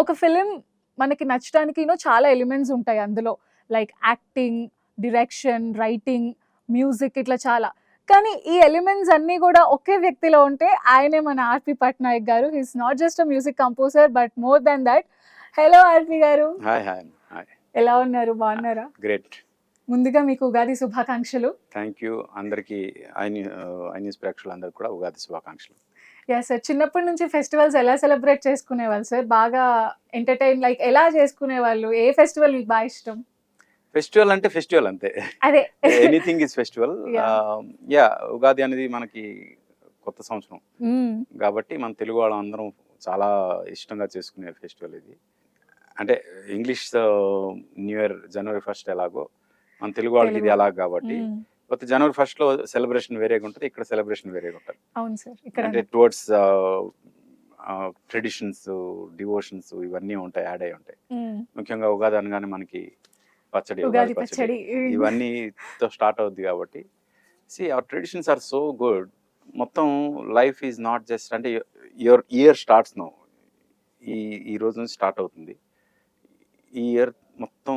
ఒక ఫిలిం మనకి నచ్చడానికి చాలా ఎలిమెంట్స్ ఉంటాయి అందులో. Like acting direction writing music ఇట్లా చాలా. కానీ ఈ ఎలిమెంట్స్ అన్నీ కూడా ఒకే వ్యక్తిలో ఉంటే ఆయనే మన RP Patnaik garu. He's not just a music composer but more than that hello RP garu. Hi hi hi ఎలా ఉన్నారు? బాగున్నారా? గ్రేట్ ముందుగా మీకు ఉగాది శుభాకాంక్షలు. థ్యాంక్ యూ అందరికీ ఐన్యూస్ ప్రేక్షకులందరికీ కూడా ఉగాది శుభాకాంక్షలు. యా సార్ చిన్నప్పటి నుంచి ఫెస్టివల్స్ ఎలా సెలబ్రేట్ చేసుకునేవాళ్ళు సార్ బాగా ఎంటర్టైన్ లైక్ ఎలా చేసుకునేవాళ్ళు? ఏ ఫెస్టివల్ మీకు బాగా ఇష్టం? ఫెస్టివల్ అంటే ఫెస్టివల్ అంతే. అదే. Anything is festival. Yeah Ugadi అనేది మనకి కొత్త సంవత్సరం. మ్మ్. కాబట్టి మన తెలుగు వాళ్ళందరం చాలా ఇష్టంగా చేసుకునే ఫెస్టివల్ ఇది. అంటే English new year January first ఎలాగో మన తెలుగు వాళ్ళకి ఇది. ఎలాగ కాబట్టి కొత్త జనవరి ఫస్ట్లో సెలబ్రేషన్ వేరేగా ఉంటుంది ఇక్కడ సెలబ్రేషన్ వేరేగా ఉంటుంది. అవును సార్ ఇక్కడ అంటే టువర్డ్స్ ట్రెడిషన్స్ డివోషన్స్ ఇవన్నీ ఉంటాయి యాడ్ అయి ఉంటాయి. ముఖ్యంగా ఉగాది అనగానే మనకి పచ్చడి ఉగాది పచ్చడి ఇవన్నీతో స్టార్ట్ అవుద్ది కాబట్టి. See our traditions are so good మొత్తం లైఫ్ ఈజ్ నాట్ జస్ట్ అంటే యువర్ ఇయర్ స్టార్ట్స్ నో ఈ ఈ రోజు నుంచి స్టార్ట్ అవుతుంది. ఈ ఇయర్ మొత్తం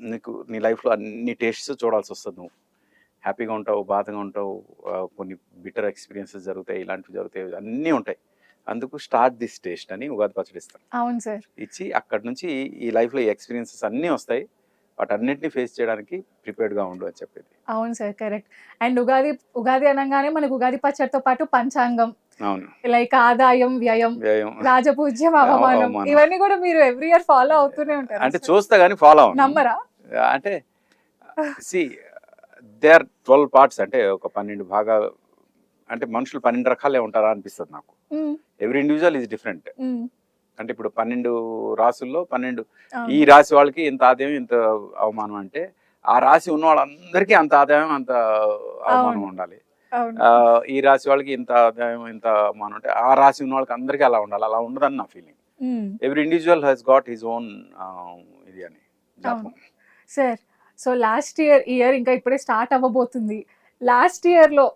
నీకు నీ లైఫ్లో అన్ని టేస్ట్స్ చూడాల్సి వస్తుంది. నువ్వు హ్యాపీగా ఉంటావు బాధగా ఉంటావు కొన్ని బిటర్ ఎక్స్పీరియన్సెస్ జరుగుతాయి ఇలాంటివి జరుగుతాయి అన్నీ ఉంటాయి. అందుకు స్టార్ట్ దిస్ టేస్ట్ అని ఉగాది పచ్చడి ఇస్తాను అవును సార్. ఇచ్చి అక్కడ నుంచి ఈ లైఫ్లో ఈ ఎక్స్పీరియన్సెస్ అన్నీ వస్తాయి. వాటన్నిటిని ఫేస్ చేయడానికి ప్రిపేర్డ్గా ఉండు అని చెప్పేది. అవును sir correct and Ugadi Ugadi అనగానే మనకు ఉగాది పచ్చడితో పాటు పంచాంగం. అవును. లైక్ ఆదాయం వ్యయం వ్యయం. రాజపూజ్యం అవమానం. ఇవన్నీ కూడా మీరు ఎవ్రీ ఇయర్ ఫాలో అవుతూనే ఉంటారు అంటే చూస్తా కానీ ఫాలో నమ్మరా? అంటే see they are twelve parts అంటే ఒక పన్నెండు భాగాలు అంటే మనుషులు పన్నెండు రకాలే ఉంటారా అనిపిస్తుంది నాకు. Every individual is different. అంటే ఇప్పుడు పన్నెండు రాసుల్లో పన్నెండు. ఈ రాశి వాళ్ళకి ఇంత ఆదాయం ఇంత అవమానం అంటే ఆ రాశి ఉన్న వాళ్ళందరికీ అంత ఆదాయం అంత అవమానం. ఉండాలి ఈ రాశి వాళ్ళకి ఇంత ఆదాయం ఇంత అవమానం అంటే ఆ రాశి ఉన్న వాళ్ళకి అందరికీ అలా ఉండాలి అలా ఉండదని నా feeling. Every individual he's got his own ఇది అని sir so last year year ఇంకా ఇప్పుడే స్టార్ట్ అవ్వబోతుంది. లాస్ట్ ఇయర్లో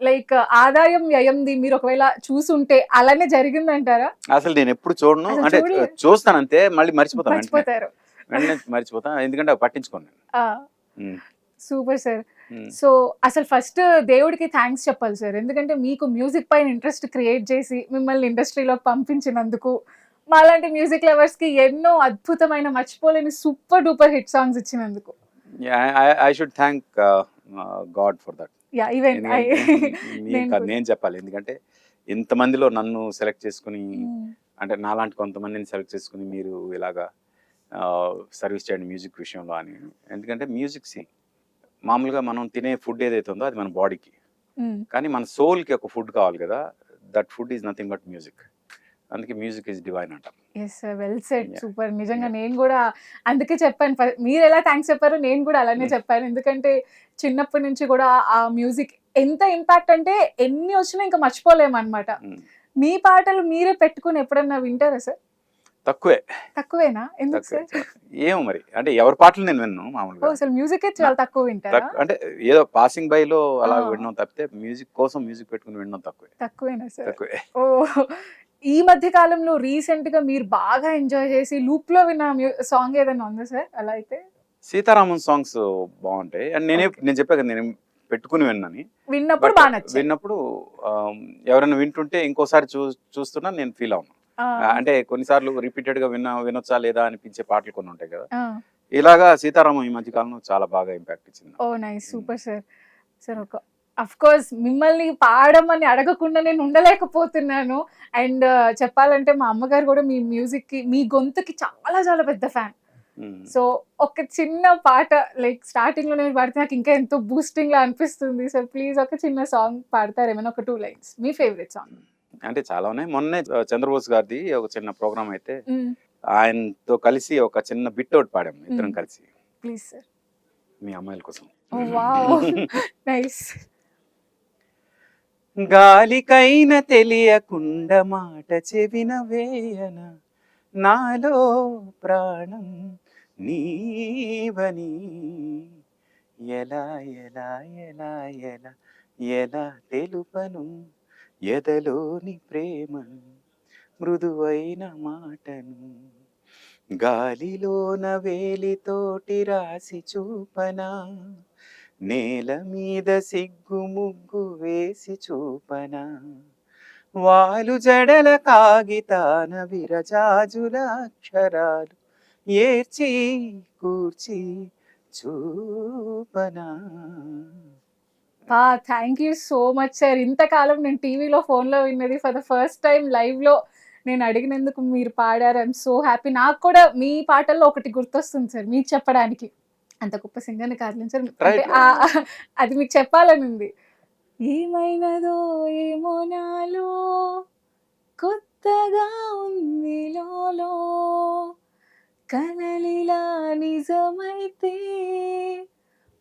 లైక్ ఆదాయం వ్యయంది మీరు ఒకవేళ చూసుంటే అలానే జరిగిందంటారా? అసలు నేను ఎప్పుడు చూడను. అంటే. చూస్తాను అంతే మళ్ళీ మర్చిపోతాను మర్చిపోతారు. మర్చిపోతాను. ఎందుకంటే ఉమ్, సూపర్ సార్. సో అసలు ఫస్ట్ దేవుడికి థ్యాంక్స్ చెప్పాలి సార్. ఎందుకంటే మీకు మ్యూజిక్ పైన ఇంట్రెస్ట్ క్రియేట్ చేసి మిమ్మల్ని ఇండస్ట్రీలోకి పంపించినందుకు మాలాంటి మ్యూజిక్ లవర్స్కి ఎన్నో అద్భుతమైన మర్చిపోలేని సూపర్ డూపర్ హిట్ సాంగ్స్ ఇచ్చినందుకు. I should thank God for that yeah even నేను చెప్పాలి. ఎందుకంటే ఇంతమందిలో నన్ను సెలెక్ట్ చేసుకుని అంటే నాలాంటి కొంతమందిని సెలెక్ట్ చేసుకుని మీరు ఇలాగా సర్వీస్ చేయండి మ్యూజిక్ విషయంలో అని. ఎందుకంటే మ్యూజిక్ సి మామూలుగా మనం తినే ఫుడ్ ఏదైతే ఉందో అది మన బాడీకి కానీ మన సోల్కి ఒక ఫుడ్ కావాలి కదా that food is nothing but music అందుకే మ్యూజిక్ ఈజ్ డివైన్ అంటాం. Yes well said. సూపర్ నిజంగా. నేను కూడా అందుకే చెప్పాను. మీరు ఎలా థ్యాంక్స్ చెప్పారో నేను కూడా అలానే. చెప్పాను. ఎందుకంటే చిన్నప్పటి నుంచి కూడా ఆ మ్యూజిక్ ఎంత ఇంపాక్ట్ అంటే ఎన్ని వచ్చినా ఇంకా మర్చిపోలేము అనమాట Mm. మీ పాటలు మీరే పెట్టుకుని ఎప్పుడన్నా వింటారా సార్ తక్కువే. తక్కువేనా? ఎందుకు సార్ ఏమో మరి. అంటే ఎవరి పాటలు నేను విన్నాను మామూలుగా. అసలు మ్యూజిక్ చాలా తక్కువ వింటారా? అంటే ఏదో పాసింగ్ బై లో అలా. విన్నాం తప్పితే మ్యూజిక్ కోసం మ్యూజిక్ పెట్టుకుని విన్నాం తక్కువే. తక్కువేనా సార్ తక్కువే. ఓ ఈ మధ్య కాలంలో రీసెంట్గా మీరు బాగా ఎంజాయ్ చేసి లూప్లో విన్న సాంగ్ ఏదైనా ఉందా సార్? అలా అయితే? సీతారామన్ సాంగ్స్ బాగుంటాయి. అండ్ నేనే. నేను చెప్పా కదా నేను పెట్టుకుని విన్నాను. విన్నప్పుడు విన్నప్పుడు ఎవరైనా వింటుంటే ఇంకోసారి చూ చూస్తున్నా నేను ఫీల్ అవును. అంటే కొన్నిసార్లు రిపీటెడ్గా విన్నా వినొచ్చా లేదా అనిపించే పాటలు కొన్ని ఉంటాయి కదా. ఇలాగా సీతారామం ఈ మధ్య కాలంలో చాలా బాగా ఇంపాక్ట్ ఇచ్చింది oh nice super sir. Sir ఒక అఫ్ కోర్స్ మిమ్మల్ని పాడమని అడగకుండా నేను ఉండలేకపోతున్నాను. అండ్ చెప్పాలంటే మా అమ్మగారు కూడా మీ మ్యూజిక్కి మీ గొంతుకి చాలా చాలా పెద్ద ఫ్యాన్. సో ఒక చిన్న పాట లైక్ స్టార్టింగ్లో నేను పాడితే నాకు ఇంకా ఎంతో బూస్టింగ్ లా అనిపిస్తుంది. సార్ ప్లీజ్ ఒక చిన్న సాంగ్ పాడతారు ఏమైనా ఒక టూ లైన్స్ మీ ఫేవరెట్ సాంగ్ అంటే చాలా ఉన్నాయి. మొన్నే ఆ, చంద్రబోస్ గారిది ఒక చిన్న ప్రోగ్రామ్ అయితే ఆయనతో కలిసి ఒక చిన్న బిట్ అవుట్ పాడాము ఇద్దరం మ్మ్. కలిసి. ప్లీజ్ సార్ మీ అమ్మాయిల కోసం. నైస్ గాలికైన తెలియకుండా మాట చెవిన వేయన నాలో ప్రాణం నీవని. ఎలా ఎలా ఎలా ఎలా ఎలా తెలుపను ఎదలోని ప్రేమను మృదువైన మాటను గాలిలోన వేలితోటి రాసి చూపనా? నేల మీద సిగ్గు ముగ్గు వేసి చూపనా? వాలు జడల కాగితాన విరజాజుల అక్షరాలు ఏర్చి కూర్చి చూపనా? పా thank you so much sir ఇంతకాలం నేను టీవీలో ఫోన్లో విన్నది ఫర్ ద ఫస్ట్ టైం లైవ్లో నేను అడిగినందుకు మీరు పాడారు. ఐఎమ్ సో హ్యాపీ నాకు కూడా మీ పాటల్లో ఒకటి గుర్తొస్తుంది సార్ మీకు చెప్పడానికి. అంత గొప్ప సింగర్ని. ఆ- అది మీకు చెప్పాలని ఉంది. ఏమైనదో ఏమో నాలో కొత్తగా ఉంది లోలో. కలలిలా నిజమైతే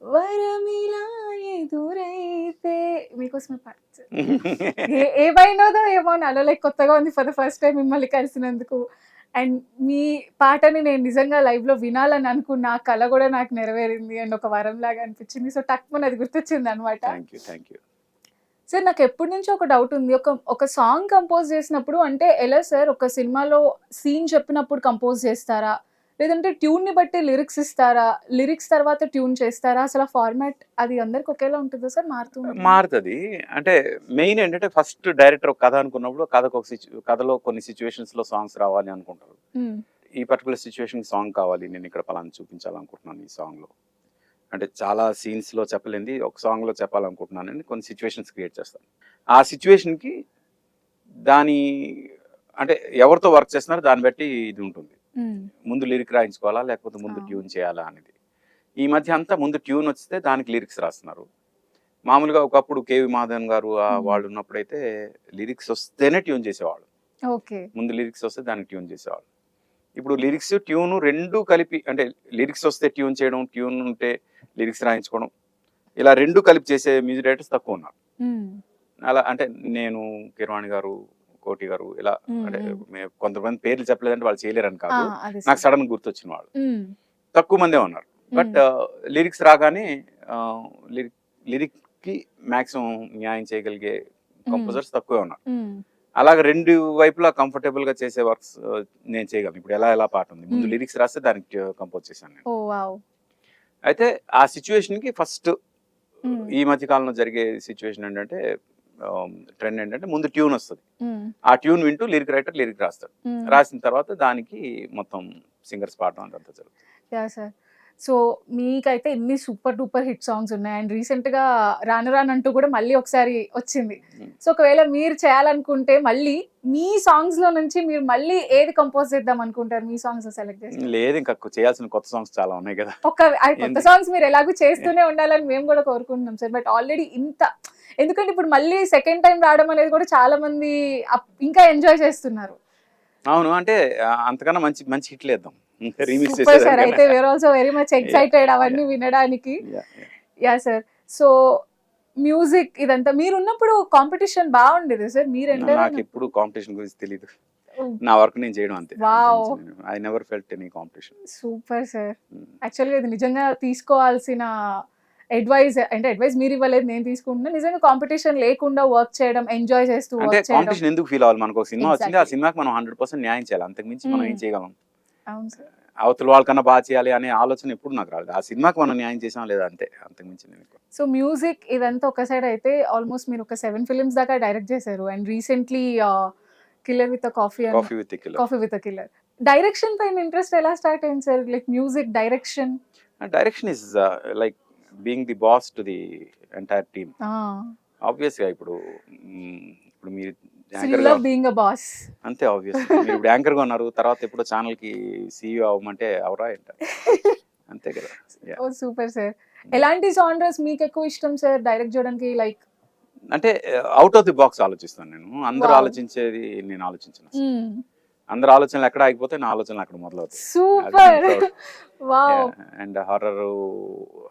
వరమిలా ఎదురైతే. మీకోసమే పాట సార్. ఏ ఏమైనదో ఏమో నాలో లైక్ కొత్తగా ఉంది. ఫర్ ద ఫస్ట్ టైం మిమ్మల్ని కలిసినందుకు అండ్ మీ పాటని నేను నిజంగా live లో వినాలని అనుకున్న ఆ కళ కూడా నాకు నెరవేరింది అండ్ ఒక వరం లాగా అనిపించింది. సో టక్మన్ అది గుర్తొచ్చింది అనమాట సార్ నాకు ఎప్పటి నుంచో ఒక డౌట్ ఉంది. ఒక ఒక సాంగ్ కంపోజ్ చేసినప్పుడు అంటే ఎలా సార్? ఒక సినిమాలో సీన్ చెప్పినప్పుడు కంపోజ్ చేస్తారా? లేదంటే ట్యూన్ని బట్టి లిరిక్స్ ఇస్తారా? లిరిక్స్ తర్వాత ట్యూన్ చేస్తారా? అసలు ఫార్మాట్ అది అందరికి ఒకేలా ఉంటుందా సార్? మారుతూ ఉంటుందా? మారుతుంది. అంటే మెయిన్ ఏంటంటే ఫస్ట్ డైరెక్టర్ ఒక కథ అనుకున్నప్పుడు కథకు ఒక కథలో కొన్ని సిచ్యువేషన్స్లో సాంగ్స్ రావాలి అనుకుంటారు. ఈ పర్టికులర్ సిచ్యువేషన్ సాంగ్ కావాలి. నేను ఇక్కడ పలానా చూపించాలనుకుంటున్నాను ఈ సాంగ్లో అంటే చాలా సీన్స్లో చెప్పలేంది ఒక సాంగ్లో చెప్పాలనుకుంటున్నానని కొన్ని సిచ్యువేషన్స్ క్రియేట్ చేస్తాను. ఆ సిచ్యువేషన్కి దాని అంటే ఎవరితో వర్క్ చేస్తున్నారో దాన్ని బట్టి ఇది ఉంటుంది. ముందు లిరిక్ రాయించుకోవాలా లేకపోతే ముందు. ట్యూన్ చేయాలా అనేది. ఈ మధ్య అంతా ముందు ట్యూన్ వస్తే దానికి లిరిక్స్ రాస్తున్నారు. మామూలుగా ఒకప్పుడు కేవి మాధవన్ గారు మ్మ్. వాళ్ళు ఉన్నప్పుడైతే లిరిక్స్ వస్తేనే ట్యూన్ చేసేవాళ్ళు. ముందు లిరిక్స్ వస్తే దానికి ట్యూన్ చేసేవాళ్ళు. ఇప్పుడు లిరిక్స్ ట్యూన్ రెండు కలిపి అంటే లిరిక్స్ వస్తే ట్యూన్ చేయడం ట్యూన్ ఉంటే లిరిక్స్ రాయించుకోవడం ఇలా రెండు కలిపి చేసే మ్యూజిక్ డైరెక్టర్స్ తక్కువ ఉన్నారు. మ్మ్. అలా అంటే నేను కిరవాణి గారు కోటి గారు ఇలా. అంటే కొంతమంది పేర్లు చెప్పలేదంటే వాళ్ళు చేయలేరని కాదు నాకు. సడన్ గుర్తొచ్చిన వాళ్ళు. తక్కువ మందే ఉన్నారు బట్ లిరిక్స్ రాగానే లిరిక్ లిరిక్కి మాక్సిమం న్యాయం చేయగలిగే కంపోజర్స్ తక్కువే ఉన్నారు. అలాగే రెండు వైపులా కంఫర్టబుల్గా చేసే వర్క్స్ నేను చేయగలను ఇప్పుడు ఎలా ఎలా పాట ఉంది ముందు. లిరిక్స్ రాస్తే దానికి కంపోజ్ చేశాను నేను అయితే ఆ సిచ్యువేషన్కి ఫస్ట్. ఈ మధ్య కాలంలో జరిగే సిచ్యువేషన్ ఏంటంటే ట్రెండ్ ఏంటంటే ముందు ట్యూన్ వస్తుంది. ఆ ట్యూన్ వింటూ లిరిక్ రైటర్ లిరిక్ రాస్తాడు. రాసిన తర్వాత దానికి మొత్తం సింగర్స్ పాడడం అంతా జరుగుతుంది. సార్. సో మీకైతే ఎన్ని సూపర్ డూపర్ హిట్ సాంగ్స్ ఉన్నాయి. అండ్ రీసెంట్గా రాను రానంటూ కూడా మళ్ళీ ఒకసారి వచ్చింది. సో ఒకవేళ మీరు చేయాలనుకుంటే మళ్ళీ మీ సాంగ్స్లో నుంచి మీరు మళ్ళీ ఏది కంపోజ్ చేద్దాం అనుకుంటారు? మీ సాంగ్స్ సెలెక్ట్ చేసి లేదు ఇంకా చేయాల్సిన కొత్త సాంగ్స్ చాలా ఉన్నాయి కదా. ఒక కొత్త? సాంగ్స్ మీరు ఎలాగో చేస్తూనే ఉండాలని మేము కూడా కోరుకుంటున్నాం సార్. బట్ ఆల్రెడీ ఇంత ఎందుకంటే ఇప్పుడు మళ్ళీ సెకండ్ టైం రావడం అనేది కూడా చాలా మంది ఇంకా ఎంజాయ్ చేస్తున్నారు. అవును అంటే అంతకన్నా మంచి మంచి హిట్లు వేద్దాం సూపర్ సార్ అయితే we're also very much excited అవన్నీ వినడానికి. యా సార్ సో మ్యూజిక్ ఇదంతా మీరు ఉన్నప్పుడు కాంపిటీషన్ బాగుండేది సార్ మీరు ఎంటర్ నాకు ఎప్పుడు కాంపిటీషన్ గురించి తెలియదు నా వర్క్ నేను చేయడం అంతే. Wow. I never felt any competition super sir. యాక్చువల్గా ఇది నిజంగా తీసుకోవాల్సిన అడ్వైజ్ అంటే అడ్వైజ్ మీరు ఇవ్వలేదు నేను తీసుకుంటున్నా. నిజంగా కాంపిటీషన్ లేకుండా వర్క్ చేయడం ఎంజాయ్ చేస్తూ అంటే వర్క్ చేయడం. కాంపిటీషన్ ఎందుకు ఫీల్ అవ్వాలి? మనకు ఒక సినిమా వచ్చింది ఆ. సినిమాకి మనం హండ్రెడ్ పర్సెంట్ న్యాయం చేయాలి. అంతకు మించి మనం ఏం Hmm. చేయగలం? అవును సార్. అవతల వాళ్ళకన్నా బాగా చేయాలి అనే ఆలోచన ఎప్పుడు నాకు రాలేదు. ఆ సినిమాకి మనం న్యాయం చేసాం లేదా అంతే అంతకు మించి. సో మ్యూజిక్ ఇదంతా ఒక సైడ్ అయితే ఆల్మోస్ట్ మీరు ఒక సెవెన్ ఫిల్మ్స్ దాకా డైరెక్ట్ చేశారు. And recently killer with coffee coffee with kilo coffee with killer direction పైన ఇంట్రెస్ట్ ఎలా స్టార్ట్ అయింది sir like music direction direction is like being the boss to the entire team ఆబ్వియస్గా ఇప్పుడు ఇప్పుడు మీరు boss అంతే ఆబ్వియస్ మీరు ఇప్పుడు యాంకర్గా ఉన్నారు తర్వాత ఎప్పుడో ఛానల్కి సీఈఓ అవ్వమంటే అవరా ఏంట? అంతే కదా. Oh super sir. ఎలాంటి జానర్స్ మీకు ఎక్కువ ఇష్టం సార్? డైరెక్ట్ చేయడానికి లైక్ అంటే అవుట్ ఆఫ్ ది బాక్స్ ఆలోచిస్తాను నేను. అందరూ. ఆలోచించేది నేను ఆలోచించిన. అందరు ఆలోచనలు ఎక్కడ ఆగిపోతే నా ఆలోచనలు అక్కడ మొదలవుతాయి. సూపర్. అండ్ హర్రర్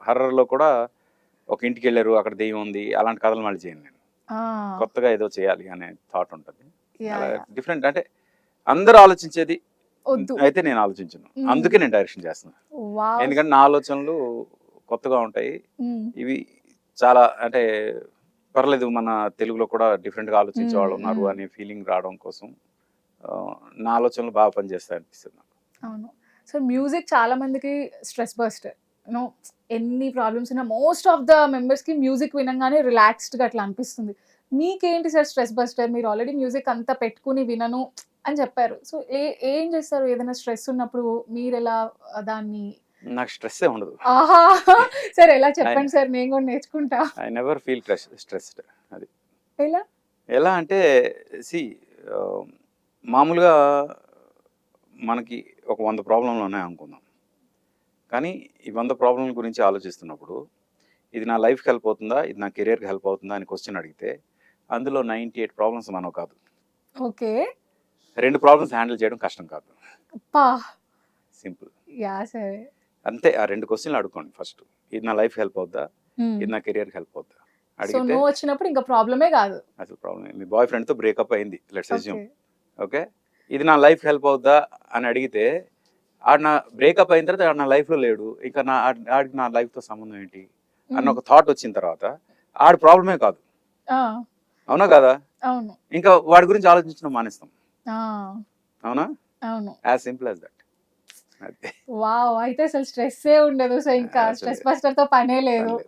హర్రర్లో కూడా ఒక ఇంటికి వెళ్ళారు అక్కడ దెయ్యం ఉంది అలాంటి కథలు మళ్ళీ చేయను నేను. కొత్తగా ఏదో చేయాలి అనే థాట్ ఉంటుంది. డిఫరెంట్ అంటే అందరూ ఆలోచించేది అయితే నేను ఆలోచించను. అందుకే నేను డైరెక్షన్ చేస్తున్నాను ఎందుకంటే నా ఆలోచనలు కొత్తగా ఉంటాయి. ఇవి చాలా అంటే పర్లేదు మన తెలుగులో కూడా డిఫరెంట్గా ఆలోచించే వాళ్ళు ఉన్నారు. అనే ఫీలింగ్ రావడం కోసం. నా ఆలోచనలు బాగా పనిచేస్తాయి అనిపిస్తుంది నాకు. అవును. సో మ్యూజిక్ చాలా మందికి స్ట్రెస్ బస్టర్ యూనో ఎన్ని ప్రాబ్లమ్స్ ఉన్నా మోస్ట్ ఆఫ్ ద మెంబర్స్కి మ్యూజిక్ వినంగానే రిలాక్స్డ్గా అట్లా అనిపిస్తుంది. మీకేంటి సార్ స్ట్రెస్ బస్టర్ మీరు ఆల్రెడీ మ్యూజిక్ అంతా పెట్టుకుని వినను అని చెప్పారు. సో ఏ ఏం చేస్తారు? ఏదైనా స్ట్రెస్ ఉన్నప్పుడు మీరు ఎలా దాన్ని నాకు స్ట్రెస్సే ఉండదు. ఆహా! సార్ ఎలా చెప్పండి సార్? నేను కూడా నేర్చుకుంటా. ఐ నెవర్ ఫీల్ స్ట్రెస్డ్ అది. ఎలా? ఎలా అంటే సి మామూలుగా మనకి ఒక వంద ప్రాబ్లంలు ఉన్నాయి అనుకుందాం. కానీ ఈ వంద ప్రాబ్లం గురించి ఆలోచిస్తున్నప్పుడు ఇది నా లైఫ్కి హెల్ప్ అవుతుందా? ఇది నా కెరియర్కి హెల్ప్ అవుతుందా? అని క్వశ్చన్ అడిగితే అందులో నైంటీ ఎయిట్ ప్రాబ్లమ్స్ మనకు కాదు. ఓకే. రెండు ప్రాబ్లమ్స్ హ్యాండిల్ చేయడం కష్టం కాదు. సింపుల్. యా సరే. అంతే ఆ రెండు క్వశ్చన్లు అడుకోండి ఫస్ట్. ఇది నా లైఫ్ హెల్ప్ అవుద్దా? ఇది నా కెరియర్కి హెల్ప్ అవుద్దా? అడిగితే వచ్చినప్పుడు ఇంకా ప్రాబ్లమే కాదు. అసలు ప్రాబ్లం మీ బాయ్ ఫ్రెండ్తో బ్రేకప్ అయింది. Let's assume. ఓకే? ఇది నా లైఫ్ హెల్ప్ అవుద్దా అని అడిగితే ఆడు నా బ్రేకప్ అయిన తర్వాత ఆడు నా లైఫ్లో లేడు. ఇంకా నా ఆడి- ఆడికి నా లైఫ్తో సంబంధం ఏంటి? అన్న. ఒక థాట్ వచ్చిన తర్వాత ఆడి ప్రాబ్లమే కాదు. అవునా కదా? అవును. ఇంకా వాడి గురించి ఆలోచించడం మానేస్తాం. అవునా? అవును. As simple as that. Wow అయితే అసలు స్ట్రెస్ ఏ ఉండదు. సో ఇంకా స్ట్రెస్ బస్టర్తో పనే లేదు.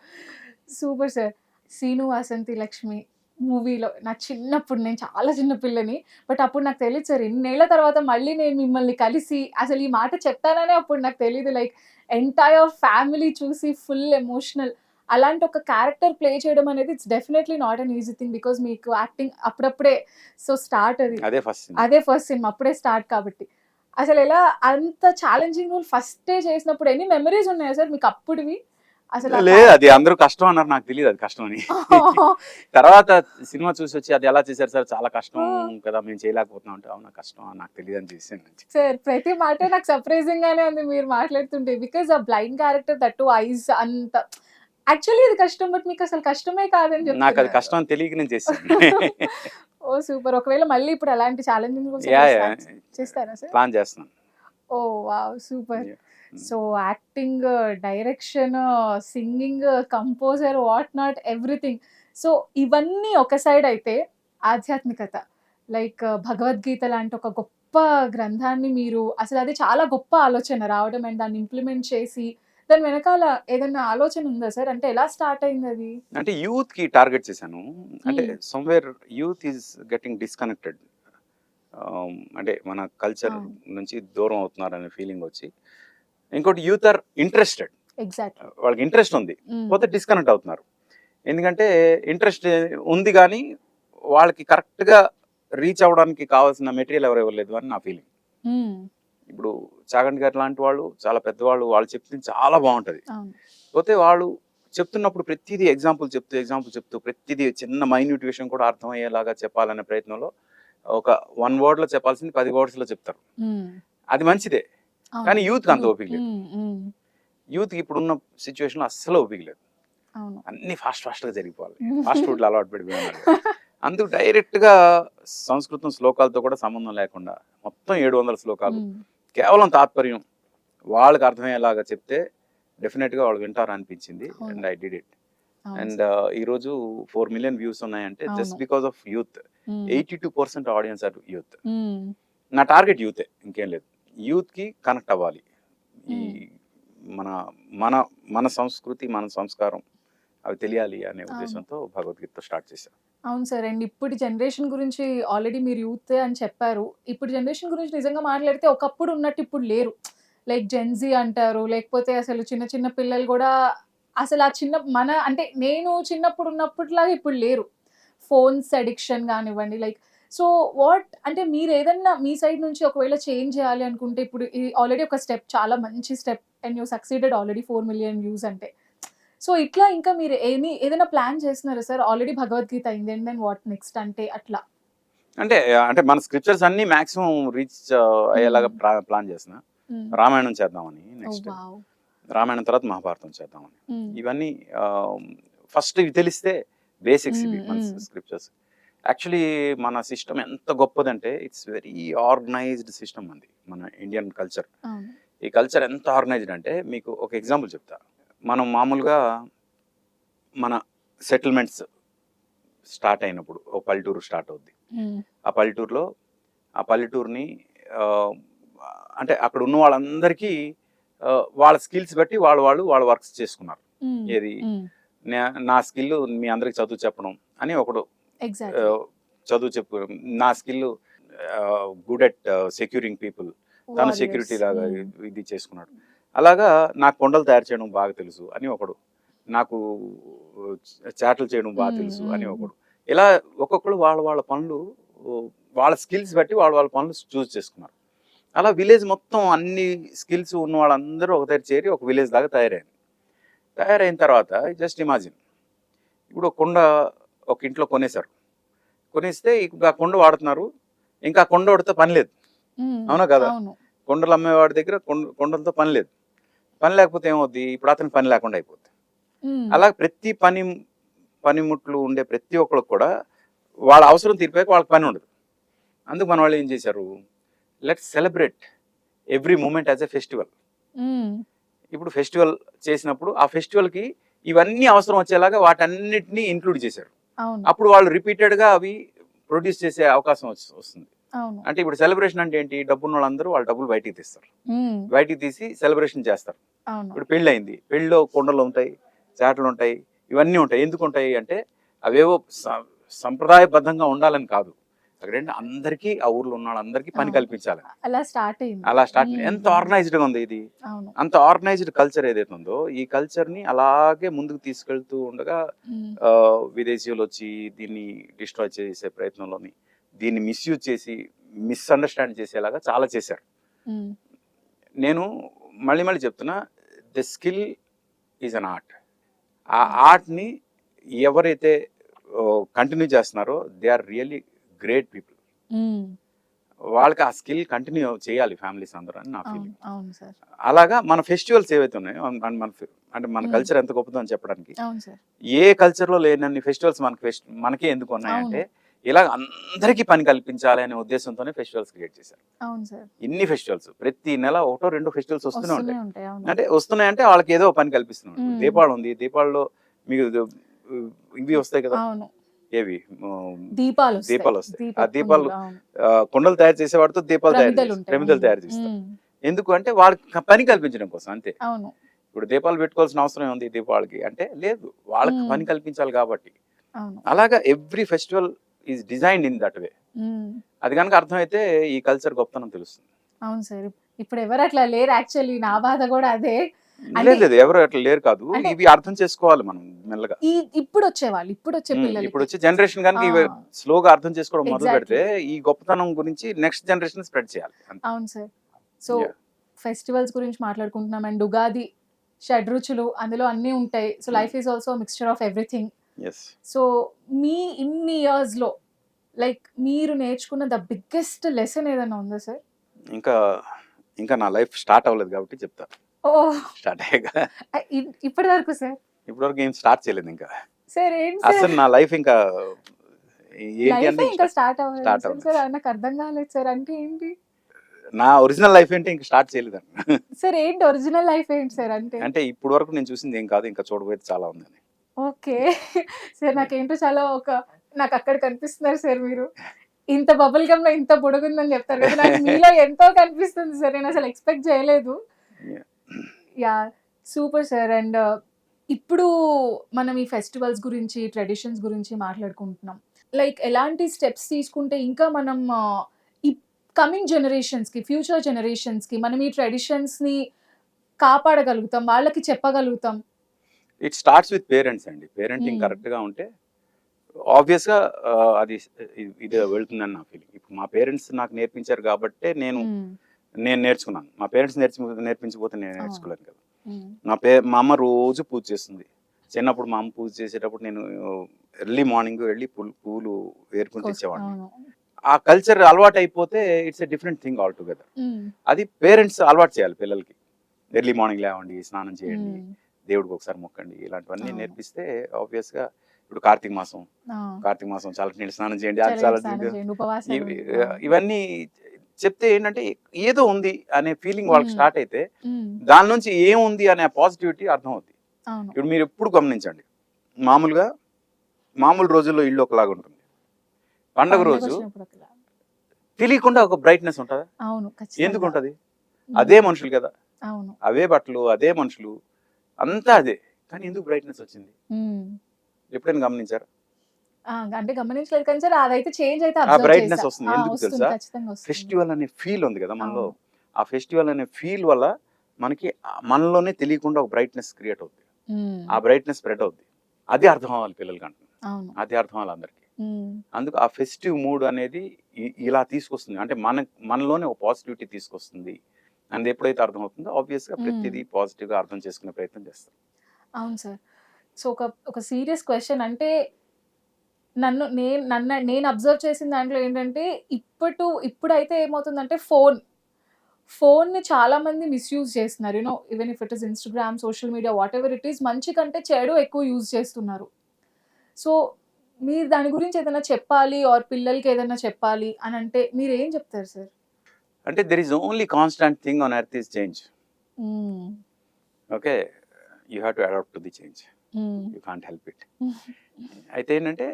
Super sir. Scene Vasanthi Lakshmi మూవీలో నా చిన్నప్పుడు నేను చాలా చిన్న పిల్లని బట్ అప్పుడు నాకు తెలియదు సార్. ఎన్నేళ్ళ తర్వాత మళ్ళీ నేను మిమ్మల్ని కలిసి అసలు ఈ మాట చెప్తాననే అప్పుడు నాకు తెలియదు లైక్ ఎంటైర్ ఫ్యామిలీ చూసి ఫుల్ ఎమోషనల్. అలాంటి ఒక క్యారెక్టర్ ప్లే చేయడం అనేది it's definitely not an easy thing because మీకు యాక్టింగ్ అప్పుడప్పుడే సో స్టార్ట్ అది. అదే ఫస్ట్ అదే ఫస్ట్ సినిమా అప్పుడే స్టార్ట్ కాబట్టి. అసలు ఎలా అంత ఛాలెంజింగ్ ఫస్ట్ చేసినప్పుడు ఎన్ని మెమరీస్ ఉన్నాయా సార్ మీకు అప్పుడువి? అసలు లేదు అది అందరూ కష్టం అన్నారు నాకు తెలియదు అది కష్టం అని. తర్వాత సినిమా చూసి వచ్చి అది ఎలా చేశారు సార్? చాలా కష్టం కదా మేము చేయలేకపోతున్నాం అంటే అవునా కష్టం నాకు తెలియదు అని చేసాను సార్ ప్రతి మాట నాకు సర్ప్రైజింగ్ గానే ఉంది మీరు మాట్లాడుతుంటే. బికాజ్ ఆ బ్లైండ్ క్యారెక్టర్ దట్టు ఐస్ అంత యాక్చువల్లీ ఇది కష్టం బట్ మీకు అసలు కష్టమే కాదని నాకు అది. కష్టం అని తెలియక నేను చేశాను. ఓ సూపర్. ఒకవేళ మళ్ళీ ఇప్పుడు అలాంటి ఛాలెంజింగ్ చేస్తారా సార్? ప్లాన్ చేస్తున్నాను. ఓ wow super. So acting direction singing composer what not everything. So ఇవన్నీ ఒక సైడ్ అయితే ఆధ్యాత్మికత. లైక్ భగవద్గీత లాంటి ఒక గొప్ప గ్రంథాన్ని మీరు అసలు అది చాలా గొప్ప ఆలోచన రావడం అండ్ దాన్ని ఇంప్లిమెంట్ చేసి దాని వెనకాల ఏదైనా ఆలోచన ఉందా సార్? అంటే ఎలా స్టార్ట్ అయింది అది? అంటే యూత్కి టార్గెట్ చేశాను. అంటే Hmm. Somewhere youth is getting disconnected. అంటే మన కల్చర్ అవును. నుంచి దూరం అవుతున్నారనే ఫీలింగ్ వచ్చి ఇంకోటి యూత్ ఆర్ ఇంట్రెస్టెడ్. ఎగ్జాక్ట్ వాళ్ళకి ఇంట్రెస్ట్ ఉంది. పోతే డిస్కనెక్ట్ అవుతున్నారు. ఎందుకంటే ఇంట్రెస్ట్ ఉంది కానీ వాళ్ళకి కరెక్ట్గా రీచ్ అవ్వడానికి కావాల్సిన మెటీరియల్ ఎవరు ఇవ్వలేదు అని నా ఫీలింగ్. ఇప్పుడు చాగంటి గారు లాంటి వాళ్ళు చాలా పెద్దవాళ్ళు వాళ్ళు చెప్తుంది చాలా బాగుంటుంది. పోతే వాళ్ళు చెప్తున్నప్పుడు ప్రతిదీ ఎగ్జాంపుల్ చెప్తూ ఎగ్జాంపుల్ చెప్తూ ప్రతిదీ చిన్న మైన్యూట్ విషయం కూడా అర్థమయ్యేలాగా చెప్పాలనే ప్రయత్నంలో ఒక వన్ వర్డ్లో చెప్పాల్సింది పది words లో చెప్తారు. అది మంచిదే. కానీ కి అంత ఓపిక లేదు. మ్మ్, మ్మ్. యూత్ ఇప్పుడున్న సిచ్యువేషన్లో అస్సలు ఓపిక లేదు అన్ని ఫాస్ట్ ఫాస్ట్గా జరిగిపోవాలి ఫాస్ట్ ఫుడ్ అలవాటు పడిపోయినారు అందుకు డైరెక్ట్గా సంస్కృతం శ్లోకాలతో కూడా సంబంధం లేకుండా మొత్తం ఏడు వందల శ్లోకాలు. కేవలం తాత్పర్యం వాళ్ళకి అర్థమయ్యేలాగా చెప్తే డెఫినెట్గా వాళ్ళు వింటారు అనిపించింది. And I did it and ఈ రోజు ఫోర్ మిలియన్ వ్యూస్ ఉన్నాయంటే just. Because of youth. Eighty two percent audience are youth. నా టార్గెట్ యూతే ఇంకేం లేదు యూత్కి కనెక్ట్ అవ్వాలి. ఈ మన మన మన సంస్కృతి మన సంస్కారం అవి తెలియాలి అనే. ఉద్దేశంతో భగవద్గీత స్టార్ట్ చేశాను అవును సార్. అండ్ ఇప్పుడు జనరేషన్ గురించి ఆల్రెడీ మీరు యూత్ అని చెప్పారు. ఇప్పుడు జనరేషన్ గురించి నిజంగా మాట్లాడితే ఒకప్పుడు ఉన్నట్టు ఇప్పుడు లేరు. లైక్ జెన్జీ అంటారు. లేకపోతే అసలు చిన్న చిన్న పిల్లలు కూడా అసలు ఆ చిన్న మన అంటే నేను చిన్నప్పుడు ఉన్నప్పటిలాగా ఇప్పుడు లేరు. ఫోన్స్ అడిక్షన్ కానివ్వండి లైక్ సో వాట్ అంటే మీరు ఏదన్నా మీ సైడ్ నుంచి ఒకవేళ చేంజ్ చేయాలి అనుకుంటే ఇప్పుడు ఆల్రెడీ ఒక స్టెప్ చాలా మంచి step and you succeeded already four million views అంటే. సో ఇట్లా ఇంకా మీరు ఏమి ఏదైనా ప్లాన్ చేస్తున్నారా సార్? ఆల్రెడీ భగవద్గీత అయింది అండ్ దెన్ వాట్ నెక్స్ట్ అంటే అట్లా. అంటే అంటే మన స్క్రిప్చర్స్ అన్ని మాక్సిమం రీచ్ అయ్యేలాగా ప్లాన్ చేసిన. రామాయణం చేద్దామని నెక్స్ట్. రామాయణం తర్వాత మహాభారతం చేద్దామని. ఇవన్నీ ఫస్ట్ ఇవి తెలిస్తే బేసిక్స్ ఇవి మన. స్క్రిప్చర్స్. యాక్చువల్లీ మన సిస్టమ్ ఎంత గొప్పదంటే ఇట్స్ వెరీ ఆర్గనైజ్డ్ సిస్టమ్ అంది మన ఇండియన్ కల్చర్ ఈ కల్చర్ ఎంత ఆర్గనైజ్డ్ అంటే మీకు ఒక ఎగ్జాంపుల్ చెప్తా మనం మామూలుగా మన సెటిల్మెంట్స్ స్టార్ట్ అయినప్పుడు ఒక పల్లెటూరు స్టార్ట్ అవుద్ది. ఆ పల్లెటూరులో ఆ పల్లెటూరుని అంటే అక్కడ ఉన్న వాళ్ళందరికీ వాళ్ళ స్కిల్స్ బట్టి వాళ్ళు వాళ్ళు వాళ్ళ వర్క్స్ చేసుకున్నారు. ఏది. నే- స్కిల్ మీ అందరికి చదువు చెప్పడం అని ఒకడు చదువు చెప్పు. నా skill good at securing people తను. సెక్యూరిటీ లాగా మ్మ్. ఇది చేసుకున్నాడు. అలాగా నాకు కొండలు తయారు చేయడం బాగా తెలుసు అని ఒకడు. నాకు చాటలు చేయడం బాగా మ్మ్, తెలుసు అని మ్మ్. ఒకడు. ఇలా ఒక్కొక్కరు వాళ్ళ వాళ్ళ పనులు వాళ్ళ స్కిల్స్ బట్టి వాళ్ళ వాళ్ళ పనులు చూస్ చేసుకున్నారు. అలా విలేజ్ మొత్తం అన్ని స్కిల్స్ ఉన్న వాళ్ళందరూ ఒక దగ్గర చేరి ఒక విలేజ్ దాకా తయారైంది. తయారైన తర్వాత జస్ట్ ఇమాజిన్ ఇప్పుడు కొండ ఒక ఇంట్లో కొనేశారు. కొనేస్తే ఇంకా ఆ కొండ వాడుతున్నారు. ఇంకా కొండ వాడితే పని లేదు. అవునా కదా? కొండలు అమ్మేవాడి దగ్గర కొండ కొండలతో పని లేదు. పని లేకపోతే ఏమవుద్ది? ఇప్పుడు అతనికి పని లేకుండా అయిపోద్ది. అలా ప్రతి పని పనిముట్లు ఉండే ప్రతి ఒక్కరికి కూడా వాళ్ళ అవసరం తీరిపోయాక వాళ్ళకి పని ఉండదు. అందుకు మన వాళ్ళు ఏం చేశారు? Let celebrate every moment as a festival. ఇప్పుడు ఫెస్టివల్ చేసినప్పుడు ఆ ఫెస్టివల్కి ఇవన్నీ అవసరం వచ్చేలాగా వాటన్నిటిని ఇంక్లూడ్ చేశారు. అప్పుడు వాళ్ళు రిపీటెడ్గా అవి ప్రొడ్యూస్ చేసే అవకాశం వస్తుంది. అంటే ఇప్పుడు సెలబ్రేషన్ అంటే ఏంటి? డబ్బున్న వాళ్ళందరూ వాళ్ళ డబ్బులు బయటికి తీస్తారు. బయటికి తీసి సెలబ్రేషన్ చేస్తారు. ఇప్పుడు పెళ్ళి అయింది పెళ్ళిలో కొండలు ఉంటాయి చాటలు ఉంటాయి ఇవన్నీ ఉంటాయి. ఎందుకు ఉంటాయి అంటే అవేవో సంప్రదాయబద్ధంగా ఉండాలని కాదు. అక్కడేంటి? అందరికీ ఆ ఊర్లో ఉన్న వాళ్ళందరికీ పని. కల్పించాలి అలా స్టార్ట్ అయింది. అలా స్టార్ట్. ఎంత ఆర్గనైజ్డ్గా ఉంది ఇది? అంత ఆర్గనైజ్డ్ కల్చర్ ఏదైతే ఉందో ఈ కల్చర్ని అలాగే ముందుకు తీసుకెళ్తూ ఉండగా విదేశీయులు వచ్చి దీన్ని డిస్ట్రాయ్ చేసే ప్రయత్నంలోని దీన్ని మిస్యూజ్ చేసి మిస్అండర్స్టాండ్ చేసేలాగా చాలా చేశారు. నేను మళ్ళీ మళ్ళీ చెప్తున్నా the skill is an art ఆ ఆర్ట్ని ఎవరైతే కంటిన్యూ చేస్తున్నారో they are really great people. వాళ్ళకి ఆ స్కిల్ కంటిన్యూ చేయాలి ఫ్యామిలీస్ అందరూ అని నా ఫీలింగ్. అలాగా మన ఫెస్టివల్స్ ఏవైతే ఉన్నాయో మన- అంటే మన. కల్చర్ ఎంత గొప్పదో అని చెప్పడానికి ఏ కల్చర్లో లేనన్ని ఫెస్టివల్స్ మనకి ఫెస్ట్ మనకే ఎందుకు ఉన్నాయంటే ఇలా అందరికీ పని కల్పించాలి అనే ఉద్దేశంతోనే ఫెస్టివల్స్ క్రియేట్ చేశారు. ఇన్ని ఫెస్టివల్స్ ప్రతి నెల ఒకటో రెండు ఫెస్టివల్స్ వస్తూనే ఉంటాయి. అంటే వస్తున్నాయంటే వాళ్ళకి ఏదో పని కల్పిస్తున్నాం మ్మ్. దీపావళి ఉంది దీపావళిలో మీకు ఇవి వస్తాయి కదా. ఏవి? దీపాలు. దీపాలు వస్తాయి. ఆ దీపాలు కుండలు తయారు చేసే వాడితో దీపాలు తయారు ప్రమిదలు. తయారు చేస్తారు. ఎందుకు అంటే వాళ్ళకి పని కల్పించడం కోసం అంతే. ఇప్పుడు దీపాలు పెట్టుకోవాల్సిన అవసరం ఉంది దీపావళికి? అంటే లేదు వాళ్ళకి. పని కల్పించాలి కాబట్టి. అలాగా every festival is designed in that way. అది కనుక అర్థమైతే ఈ కల్చర్ గొప్పతనం తెలుస్తుంది. అవును సార్. ఇప్పుడు ఎవరు అట్లా లేరు. యాక్చువల్లీ నా బాధ కూడా అదే. లేదు లేదు ఎవరు అట్లా లేరు కాదు ఇవి అర్థం చేసుకోవాలి మనం మెల్లగా ఈ ఇప్పుడు వచ్చేవాళ్ళు ఇప్పుడు వచ్చే. పిల్లలు ఇప్పుడు వచ్చే జనరేషన్ కనుక ఇవి. స్లోగా అర్థం చేసుకోవడం మొదలు. పెడితే ఈ గొప్పతనం గురించి నెక్స్ట్ జనరేషన్ స్ప్రెడ్ చేయాలి. అవును సార్ సో. ఫెస్టివల్స్ గురించి మాట్లాడుకుంటున్నాం అండ్ ఉగాది షడ్రుచులు అందులో అన్నీ ఉంటాయి so. Life is also mixture of everything Yes. So మీ ఇన్ని ఇయర్స్లో లైక్ మీరు నేర్చుకున్న ద బిగ్గెస్ట్ లెసన్ ఏదైనా ఉందా సార్ ఇంకా ఇంకా నా లైఫ్ స్టార్ట్ అవ్వలేదు కాబట్టి చెప్తా ఓ స్టార్ట్ అయ్యాక. ఇప్పటి వరకు సార్? ఇప్పటివరకు ఏం స్టార్ట్ చేయలేదు ఇంకా. సార్ అసలు నా లైఫ్ ఇంకా ఏంటి ఇంకా స్టార్ట్ అవ్వలేదు సార్. నాకు అర్థం కాలేదు సార్. అంటే ఏంటి? నా ఒరిజినల్ లైఫ్ ఏంటి ఇంకా స్టార్ట్ చేయలేదు. సార్ ఏంటి ఒరిజినల్ లైఫ్ ఏంటి సార్ అంటే? అంటే ఇప్పుడు వరకు నేను చూసింది ఏం కాదు ఇంకా చూడబోయేది చాలా ఉందని ఓకే. సార్ నాకేంటో చాలా ఒక నాకు అక్కడ కనిపిస్తున్నారు సార్ మీరు. ఇంత బబుల్ గమ్లో ఇంత పొడుగుందని చెప్తారు కదా. నాకు మీలో ఎంతో కనిపిస్తుంది సార్. నేను అసలు ఎక్స్పెక్ట్ చేయలేదు. Yeah super sir. అండ్ ఇప్పుడు మనం ఈ ఫెస్టివల్స్ గురించి ట్రెడిషన్స్ గురించి మాట్లాడుకుంటున్నాం. లైక్ ఎలాంటి స్టెప్స్ తీసుకుంటే ఇంకా మనం ఈ కమింగ్ జనరేషన్స్కి ఫ్యూచర్ జనరేషన్స్కి మనం ఈ ట్రెడిషన్స్ని కాపాడగలుగుతాం వాళ్ళకి చెప్పగలుగుతాం? ఇట్ స్టార్ట్స్ విత్ పేరెంట్స్ అండి. Parenting Hmm. కరెక్ట్గా ఉంటే ఆబ్వియస్గా అది ఇది వెళ్తుందని నా ఫీలింగ్ ఇప్పుడు మా పేరెంట్స్ నాకు నేర్పించారు కాబట్టే నేను మ్మ్. నేను నేర్చుకున్నాను మా పేరెంట్స్ నేర్చు నేర్పించకపోతే నేను. నేర్చుకోలేను కదా. నా పే మా అమ్మ రోజు పూజ చేస్తుంది చిన్నప్పుడు మా అమ్మ పూజ చేసేటప్పుడు నేను ఎర్లీ మార్నింగ్ వెళ్ళి పూలు పూలు వేరుకుని తెచ్చేవాడిని. ఆ కల్చర్ అలవాటు అయిపోతే it's a different thing altogether. అది పేరెంట్స్ అలవాటు చేయాలి పిల్లలకి ఎర్లీ మార్నింగ్ లేవండి స్నానం చేయండి. దేవుడికి ఒకసారి మొక్కండి ఇలాంటివన్నీ. నేర్పిస్తే ఆబ్వియస్గా ఇప్పుడు కార్తీక మాసం. కార్తీక మాసం చాలా నీళ్ళు స్నానం చేయండి అది చలి. ఇవన్నీ చెప్తే ఏంటంటే ఏదో ఉంది అనే ఫీలింగ్ వాళ్ళకి. స్టార్ట్ అయితే. దాని నుంచి ఏముంది అనే పాజిటివిటీ అర్థం అవుతుంది ఇప్పుడు మీరు ఎప్పుడు గమనించండి మామూలుగా మామూలు రోజుల్లో ఇల్లు ఒకలాగా ఉంటుంది. పండగ రోజు. తెలియకుండా ఒక బ్రైట్నెస్ ఉంటుందా. ఎందుకు ఉంటది? అదే మనుషులు కదా. అవే బట్టలు అదే మనుషులు అంతా అదే. కానీ ఎందుకు బ్రైట్నెస్ వచ్చింది. ఎప్పుడైనా గమనించారు? అంటే గమనించలేదు కానీ సార్ అదైతే చేంజ్ అయితే ఆ చేశా. వస్తుంది. ఎందుకు తెలుసా? ఫెస్టివల్ అనే ఫీల్ ఉంది కదా మనలో. ఆ ఫెస్టివల్ అనే ఫీల్ వల్ల మనకి మనలోనే తెలియకుండా ఒక బ్రైట్నెస్ క్రియేట్ అవుతుంది ఆ బ్రైట్నెస్ స్ప్రెడ్ అవుద్ది. అది అర్థం అవ్వాలి పిల్లలకి అంటున్నాను అది అర్థం అవ్వాలి అందరికి. అందుకు ఆ ఫెస్టివ్ మూడ్ అనేది ఇలా తీసుకొస్తుంది. అంటే మన మనలోనే ఒక పాజిటివిటీ తీసుకొస్తుంది. అనేది ఎప్పుడైతే అర్థం అవుతుందో ఆబ్వియస్గా Hmm. ప్రతిదీ పాజిటివ్గా అర్థం చేసుకునే ప్రయత్నం చేస్తాం. అవును సార్. సో ఒక ఒక సీరియస్ క్వశ్చన్ అంటే నన్ను నేను నన్ను నేను అబ్జర్వ్ చేసిన దాంట్లో ఏంటంటే ఇప్పటి ఇప్పుడైతే ఏమవుతుందంటే ఫోన్ ఫోన్ని చాలా మంది మిస్యూజ్ చేస్తున్నారు. You know even if it is Instagram social media whatever it is మంచి కంటే చెడు ఎక్కువ యూజ్ చేస్తున్నారు. సో మీరు దాని గురించి ఏదైనా చెప్పాలి ఆర్ పిల్లలకి ఏదైనా చెప్పాలి అని అంటే మీరు ఏం చెప్తారు సార్ అంటే there is only constant thing on earth is change okay you have to adapt to the change you can't help it అయితే ఏంటంటే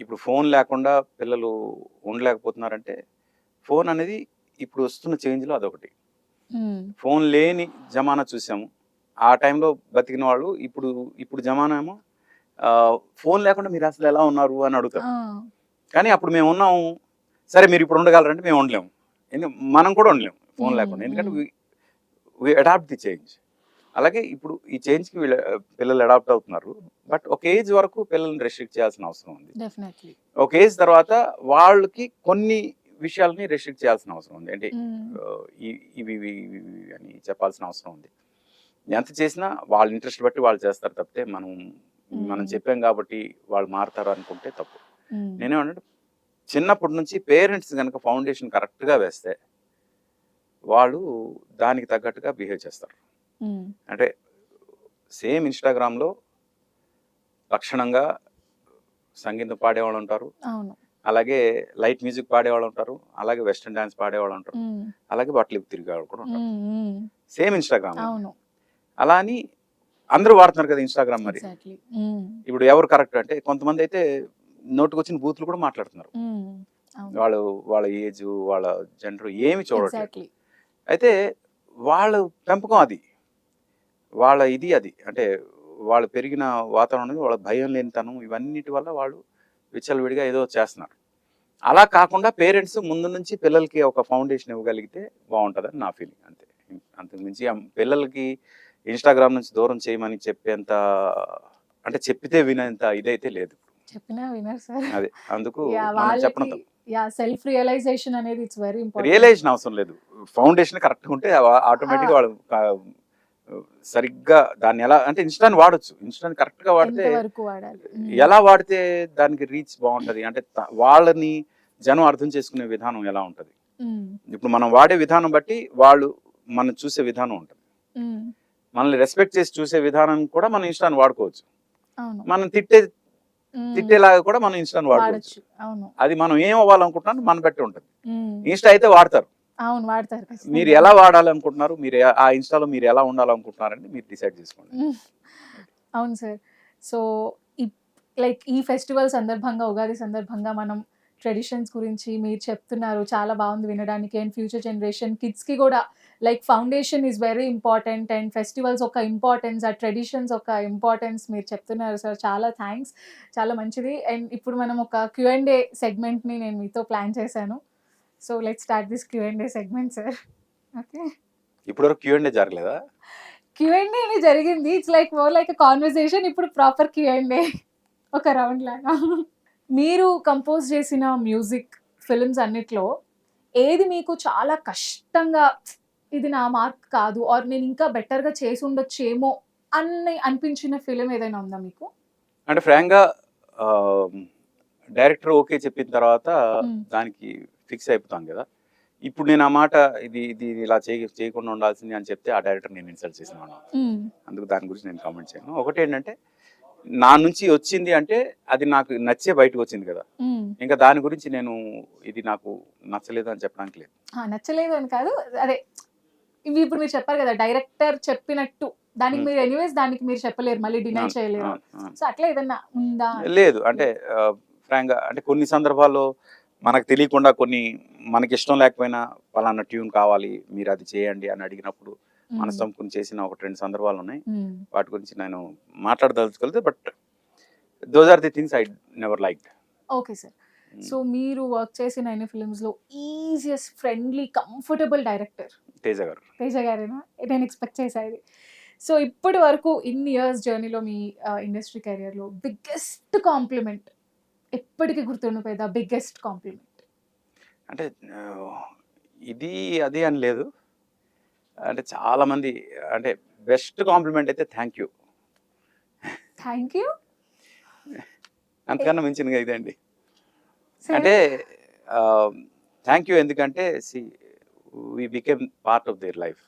ఇప్పుడు ఫోన్ లేకుండా పిల్లలు ఉండలేకపోతున్నారంటే ఫోన్ అనేది ఇప్పుడు వస్తున్న చేంజ్లో అదొకటి. ఫోన్ లేని జమానా చూసాము. ఆ టైంలో బతికిన వాళ్ళు ఇప్పుడు ఇప్పుడు జమానా ఏమో ఫోన్ లేకుండా మీరు అసలు ఎలా ఉన్నారు అని అడుగుతారు. కానీ అప్పుడు మేము ఉన్నాము. సరే మీరు ఇప్పుడు ఉండగలరంటే మేము ఉండలేము. మనం కూడా ఉండలేము. ఫోన్ లేకుండా. ఎందుకంటే. వి అడాప్ట్ ది చేంజ్ అలాగే ఇప్పుడు ఈ చేంజ్కి వీళ్ళ పిల్లలు అడాప్ట్ అవుతున్నారు. బట్ ఒక ఏజ్ వరకు పిల్లల్ని రెస్ట్రిక్ట్ చేయాల్సిన అవసరం ఉంది. ఒక ఏజ్ తర్వాత వాళ్ళకి కొన్ని విషయాలని రెస్ట్రిక్ట్ చేయాల్సిన అవసరం ఉంది. అంటే ఈ- ఇవి అని చెప్పాల్సిన అవసరం ఉంది. ఎంత చేసినా వాళ్ళ ఇంట్రెస్ట్ బట్టి వాళ్ళు చేస్తారు తప్పితే మనం మనం Mm. చెప్పాం కాబట్టి వాళ్ళు మారుతారు అనుకుంటే తప్పు. నేనేమంటే చిన్నప్పటి నుంచి పేరెంట్స్ కనుక ఫౌండేషన్ కరెక్ట్గా వేస్తే వాళ్ళు దానికి తగ్గట్టుగా బిహేవ్ చేస్తారు. అంటే సేమ్ ఇన్స్టాగ్రామ్లో లక్షణంగా సంగీతం పాడేవాళ్ళు ఉంటారు. అలాగే లైట్ మ్యూజిక్ పాడేవాళ్ళు ఉంటారు. అలాగే వెస్ట్రన్ డాన్స్ పాడేవాళ్ళు ఉంటారు. అలాగే బట్టలు తిరిగేవాళ్ళు కూడా ఉంటారు. సేమ్ ఇన్స్టాగ్రామ్ అలా అని అందరూ వాడుతున్నారు కదా ఇన్స్టాగ్రామ్ మరి. ఇప్పుడు ఎవరు కరెక్ట్ అంటే కొంతమంది అయితే నోటుకు వచ్చిన బూతులు కూడా మాట్లాడుతున్నారు. వాళ్ళు వాళ్ళ ఏజ్ వాళ్ళ జెండర్ ఏమి చూడట్లేదు. అయితే వాళ్ళ పెంపకం అది. వాళ్ళ ఇది అది. అంటే వాళ్ళు పెరిగిన వాతావరణం వాళ్ళ భయం లేనితనం ఇవన్నిటి వల్ల వాళ్ళు విచ్చలవిడిగా ఏదో చేస్తున్నారు. అలా కాకుండా పేరెంట్స్ ముందు నుంచి పిల్లలకి ఒక ఫౌండేషన్ ఇవ్వగలిగితే బాగుంటుందని నా ఫీలింగ్ అంతే. అంతకుమించి పిల్లలకి ఇన్స్టాగ్రామ్ నుంచి దూరం చేయమని చెప్పేంత అంటే చెప్పితే వినేంత ఇదైతే లేదు. చెప్పినా వినరు సార్. అదే అందుకు చెప్పడం యా సెల్ఫ్ రియలైజేషన్ అనేది ఇట్స్ వెరీ ఇంపార్టెంట్. రియలైజేషన్ అవసరం లేదు. ఫౌండేషన్ కరెక్ట్ ఉంటే ఆటోమేటిక్ వాళ్ళు సరిగ్గా దాన్ని ఎలా అంటే ఇన్స్టాని వాడొచ్చు. ఇన్స్టాని కరెక్ట్గా వాడితే ఎలా వాడితే దానికి రీచ్ బాగుంటది? అంటే వాళ్ళని జనం అర్థం చేసుకునే విధానం ఎలా ఉంటది? ఇప్పుడు మనం వాడే విధానం బట్టి వాళ్ళు మనం చూసే విధానం ఉంటుంది. మనల్ని రెస్పెక్ట్ చేసి చూసే విధానం కూడా మనం ఇన్స్టాని వాడుకోవచ్చు. మనం తిట్టే తిట్టేలాగా కూడా మనం ఇన్స్టాని వాడుకోవచ్చు. అది మనం ఏం అవ్వాలనుకుంటున్నాం మన బట్టి ఉంటుంది. ఇన్స్టా అయితే వాడతారు. అవును వాడతారు. మీరు ఎలా వాడాలనుకుంటున్నారు? మీరు ఆ ఇన్స్టాలో మీరు ఎలా ఉండాలనుకుంటున్నారని మీరు డిసైడ్ చేసుకోండి. అవును సార్. సో లైక్ ఈ ఫెస్టివల్ సందర్భంగా ఉగాది సందర్భంగా మనం ట్రెడిషన్స్ గురించి మీరు చెప్తున్నారు చాలా బాగుంది వినడానికి. అండ్ ఫ్యూచర్ జనరేషన్ కిడ్స్కి కూడా like foundation is very important and festivals ఒక ఇంపార్టెన్స్ ఆ ట్రెడిషన్స్ ఒక ఇంపార్టెన్స్ మీరు చెప్తున్నారు సార్. చాలా థ్యాంక్స్. చాలా మంచిది. అండ్ ఇప్పుడు మనం ఒక క్యూ అండ్ ఏ సెగ్మెంట్ని నేను మీతో ప్లాన్ చేశాను. So let start this Q and A segment sir okay ఇప్పటివరకు క్యూ అండ్ జరగలేదా? క్యూఎండే అని జరిగింది. It's like more like conversation ఇప్పుడు ప్రాపర్ క్యూఎండే ఒక రౌండ్ లాగా. మీరు కంపోజ్ చేసిన మ్యూజిక్ ఫిల్మ్స్ అన్నిట్లో ఏది మీకు చాలా కష్టంగా ఇది నా మార్క్ కాదు ఆర్ నేను ఇంకా బెటర్గా చేసి ఉండొచ్చేమో అని అనిపించిన ఫిలిం ఏదైనా ఉందా మీకు? అంటే ఫ్రాంక్గా డైరెక్టర్ ఓకే చెప్పిన తర్వాత Hmm. దానికి ఫిక్స్ అయిపోతాం కదా. ఇప్పుడు నేను ఆ మాట ఇది ఇది ఇలా చేయ చేయకుండా ఉండాల్సింది అని చెప్తే ఆ డైరెక్టర్ నేను ఇన్సల్ట్ చేసిన అందుకు దాని గురించి నేను కామెంట్ చేయను. ఒకటి ఏంటంటే నా నుంచి వచ్చింది అంటే అది నాకు నచ్చే బయటకు వచ్చింది కదా. ఇంకా దాని గురించి నేను ఇది నాకు నచ్చలేదు అని చెప్పడానికి లేదు. నచ్చలేదు అని కాదు. అదే ఇవి ఇప్పుడు మీరు చెప్పారు కదా డైరెక్టర్ చెప్పినట్టు. దానికి. మీరు ఎనీవేస్ దానికి మీరు చెప్పలేరు మళ్ళీ డినై చేయలేరు. సో అట్లా ఏదన్నా ఉందా? లేదు అంటే ఫ్రాంక్ అంటే కొన్ని సందర్భాల్లో మనకు తెలియకుండా కొన్ని మనకి ఇష్టం లేకపోయినా పలానా ట్యూన్ కావాలి మీరు అది చేయండి అని అడిగినప్పుడు మనసంపుకుని చేసిన ఒక రెండు సందర్భాలు ఉన్నాయి. వాటి గురించి నేను మాట్లాడదలుచుకోలేదు but those are the things I never like okay sir. So మీరు వర్క్ చేసిన అన్ని ఫిల్మ్స్లో easiest friendly comfortable director? Teja garu. Teja గారేనా? నేను ఎక్స్పెక్ట్ చేసేది. సో ఇప్పటి వరకు ఇన్ని ఇయర్స్ జర్నీలో మీ ఇండస్ట్రీ కెరియర్లో బిగ్గెస్ట్ కాంప్లిమెంట్ ఎప్పటికీ గుర్తుండిపోయేది బిగ్గెస్ట్ కాంప్లిమెంట్ అంటే ఆ, ఇది అది అని లేదు. అంటే చాలా మంది అంటే బెస్ట్ కాంప్లిమెంట్ అయితే థ్యాంక్ యూ థ్యాంక్ యూ అంతకన్నా మించింది ఇదండి అంటే థ్యాంక్ యూ ఎందుకంటే see we became part of their life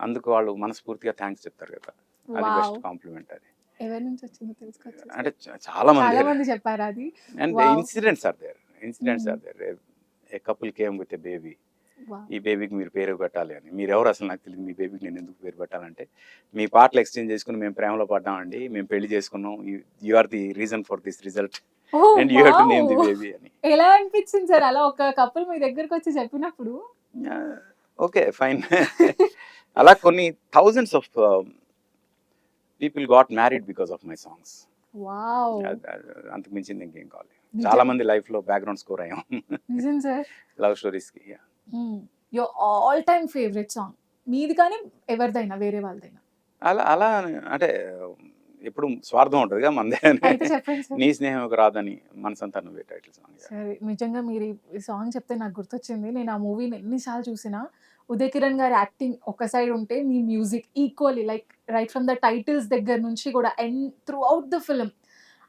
అందుకు వాళ్ళు మనస్ఫూర్తిగా థ్యాంక్స్ చెప్తారు కదా. అది బెస్ట్ కాంప్లిమెంట్ అది. ఎవరి నుంచి వచ్చిందో తెలుసుకోవచ్చు? అంటే చాలా చాలా మంది మంది చెప్పారు అది? And. Incidents are there. Incidents. Are there. A couple came with a baby. ఈ బేబీకి మీరు పేరు పెట్టాలి అని. మీరు ఎవరు అసలు నాకు తెలియదు మీ బేబీకి నేను ఎందుకు పేరు పెట్టాలంటే మీ పాటలు ఎక్స్చేంజ్ చేసుకుని మేము ప్రేమలో పడ్డామండి మేము పెళ్ళి చేసుకున్నాం you are the reason for this result and you to name the. Baby అని. ఎలా అనిపించింది సార్? అలా ఒక కపుల్ మీ దగ్గరకు వచ్చి చెప్పినప్పుడు? Okay fine. అలా కొన్ని thousands of people got married because of my songs అంతకు మించింది ఇంకేం కావాలి చాలా మంది లైఫ్లో బ్యాక్గ్రౌండ్ స్కోర్ అయ్యాం. Love స్టోరీస్కి. Your all time favourite song మీది కానీ ఎవరిదైనా వేరే వాళ్ళదైనా. అలా అలా అంటే ఎప్పుడు స్వార్థం ఉంటుందిగా సార్. నీ స్నేహం ఒక రాదని మనసంతా నువ్వే టైటిల్ సాంగ్ సరే నిజంగా మీరు ఈ సాంగ్ చెప్తే నాకు గుర్తొచ్చింది. నేను ఆ మూవీని ఎన్నిసార్లు చూసినా ఉదయ్ కిరణ్ గారి యాక్టింగ్ ఒక సైడ్ ఉంటే మీ music equally like right from the titles దగ్గర నుంచి కూడా and throughout the film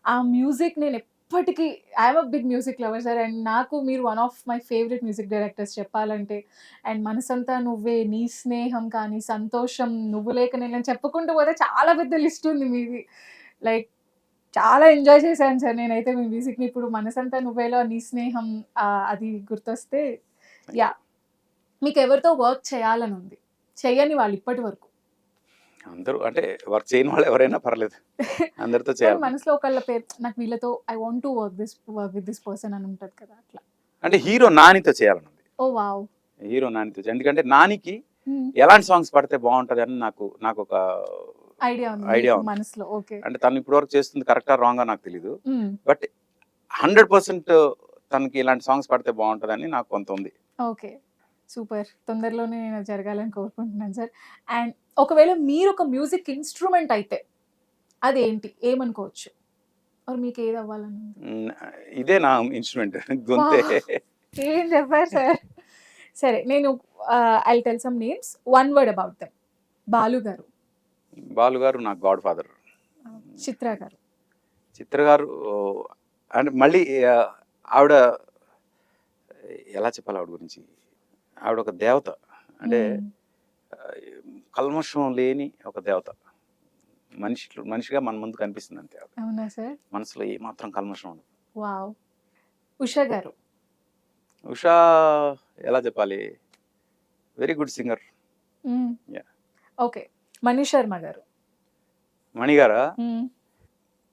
ఆ మ్యూజిక్ నేను ఎప్పటికీ I'm a big music lover sir and నాకు మీరు one of my favourite music directors చెప్పాలంటే అండ్ మనసంతా నువ్వే నీ స్నేహం కానీ సంతోషం నువ్వు లేక నేను చెప్పుకుంటూ పోతే చాలా పెద్ద లిస్ట్ ఉంది మీది. లైక్ చాలా ఎంజాయ్ చేశాను సార్ నేనైతే మీ మ్యూజిక్ని. ఇప్పుడు మనసంతా నువ్వేలో నీ స్నేహం అది గుర్తొస్తే యా మీకు ఎవరితో వర్క్ చేయాలని ఉంది చేయని వాళ్ళు ఇప్పటి వరకు. అందరూ అంటే వర్క్ చేయని వాళ్ళు ఎవరైనా పర్లేదు. అందరితో చేయాలి. మనసులో ఒకళ్ళ పేరు నాకు వీళ్ళతో I want to work this work with this person అని ఉంటుంది కదా అట్లా. అంటే హీరో నానితో చేయాలన్నది ఓ వావ్. హీరో నానితో. ఎందుకంటే నానికి ఎలాంటి సాంగ్స్ పడితే బాగుంటది అని నాకు నాకు ఒక ఐడియా ఉంది. ఉంది. మనసులో ఓకే. అంటే తను ఇప్పటి వరకు చేస్తుంది కరెక్టా రాంగా నాకు తెలియదు బట్ హండ్రెడ్ పర్సెంట్ తనకి ఇలాంటి సాంగ్స్ పడితే బాగుంటదని నాకు కొంత ఉంది. ఓకే. సూపర్. తొందరలోనే నేను జరగాలని కోరుకుంటున్నాను సార్. అండ్ ఒకవేళ మీరు ఒక మ్యూజిక్ ఇన్స్ట్రుమెంట్ అయితే అదేంటి? ఏమనుకోవచ్చు? మీకు ఏది అవ్వాలని ఇదే నా ఇన్స్ట్రుమెంట్. గొంతే. ఏం చెప్పారు సార్? సరే నేను I tell some names one word about them Balu garu. Balu garu నాకు గాడ్ ఫాదర్ చిత్ర గారు. చిత్ర గారు అంటే మళ్ళీ ఆవిడ ఎలా చెప్పాలి ఆవిడ గురించి? ఆవిడ ఒక దేవత. అంటే కల్మషం లేని ఒక దేవత. మనిషి మనిషిగా మన ముందు కనిపిస్తుంది అంతే అవునా సార్? మనసులో ఏమాత్రం కల్మషం ఉండదు. వావ్. ఉషా గారు. ఉషా ఎలా చెప్పాలి? Very good singer. Okay. Mani Sharma garu. మణిగారా.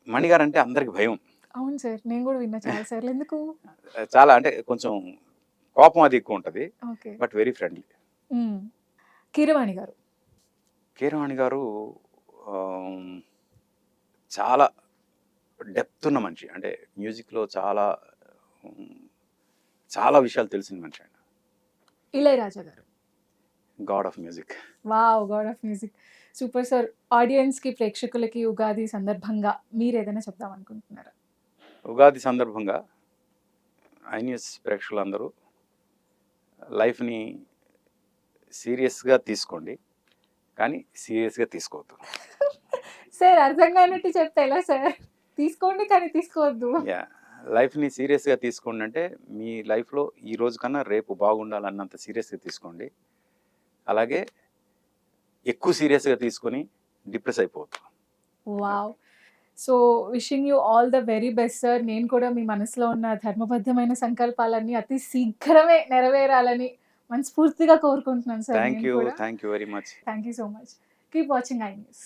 మణిగారు అంటే అందరికి భయం. అవును సార్ నేను కూడా విన్నా. చాలా సార్లు. ఎందుకు? చాలా అంటే కొంచెం కోపం అది ఎక్కువ ఉంటుంది బట్ వెరీ ఫ్రెండ్లీ. కీరవాణి గారు. కీరవాణి గారు చాలా డెప్త్ ఉన్న మనిషి. అంటే మ్యూజిక్లో చాలా చాలా విషయాలు తెలిసిన మనిషి ఆయన. Ilaiyaraaja garu. God of music. Wow God of music. Super sir ఆడియన్స్కి ప్రేక్షకులకి ఉగాది సందర్భంగా మీరు ఏదైనా చెప్దాం అనుకుంటున్నారా? ఉగాది సందర్భంగా ఐన్యూస్ ప్రేక్షకులందరూ లైఫ్ని సీరియస్గా తీసుకోండి. కానీ సీరియస్గా తీసుకోవద్దు. సార్ అర్థం కానట్టు చెప్తే ఎలా సార్. తీసుకోండి కానీ తీసుకోవద్దు. యా లైఫ్ని సీరియస్గా తీసుకోండి అంటే మీ లైఫ్లో ఈ రోజు కన్నా రేపు బాగుండాలన్నంత సీరియస్గా తీసుకోండి. అలాగే ఎక్కువ సీరియస్గా తీసుకొని depress అయిపోవద్దు. Wow. So wishing you all the very best sir నేను కూడా మీ మనసులో ఉన్న ధర్మబద్ధమైన సంకల్పాలన్నీ అతి శీఘ్రమే నెరవేరాలని మనస్ఫూర్తిగా కోరుకుంటున్నాను sir thank you thank you very much thank you so much keep watching I News